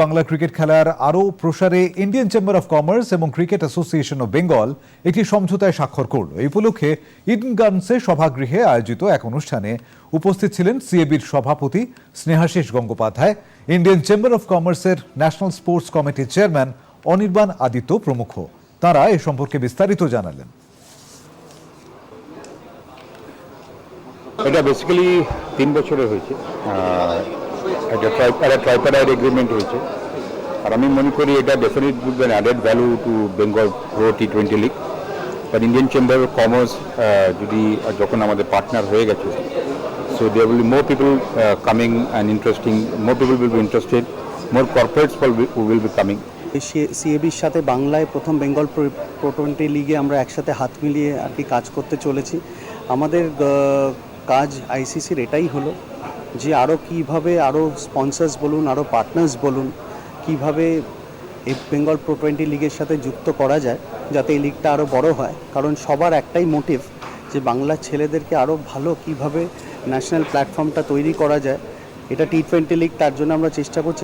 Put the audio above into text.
Bangla cricket খেলার আরও প্রসারে ইন্ডিয়ান চেম্বার অফ কমার্স এবং ক্রিকেট অ্যাসোসিয়েশন অফ বেঙ্গল একটি সমঝোতায় স্বাক্ষর করল। এই উপলক্ষে ইডেন সভাগৃহে আয়োজিত এক অনুষ্ঠানে উপস্থিত ছিলেন সিএবির সভাপতি Snehasish Gangopadhyay, Indian chamber of কমার্সের ন্যাশনাল স্পোর্টস কমিটির চেয়ারম্যান অনির্বাণ আদিত্য প্রমুখ। তারা এ সম্পর্কে বিস্তারিত জানালেন। এটা বেসিক্যালি তিন বছরের হয়েছে। একটা ট্রাই- একটা ট্রাইপারাইড এগ্রিমেন্ট হয়েছে। আর আমি মনে করি এটা definite would an added value to Bengal pro T twenty league R Indian chamber of commerce যদি যখন আমাদের পার্টনার হয়ে গেছে so there will more people coming and interesting more people will be interested more corporates will be coming সিএবির সাথে বাংলায় প্রথম Bengal pro twenty লিগে আমরা একসাথে হাত মিলিয়ে আর কি কাজ করতে চলেছি। আমাদের কাজ আইসিসির এটাই হলো। যে আরও কীভাবে আরও স্পন্সার্স বলুন আরও পার্টনার্স বলুন, কীভাবে এই বেঙ্গল প্রো টোয়েন্টি লিগের সাথে যুক্ত করা যায়, যাতে এই লিগটা আরও বড় হয়। কারণ সবার একটাই মোটিভ যে বাংলার ছেলেদেরকে আরও ভালো কীভাবে ন্যাশনাল প্ল্যাটফর্মটা তৈরি করা যায়। এটা টি টোয়েন্টি লিগ তার জন্য আমরা চেষ্টা করছি।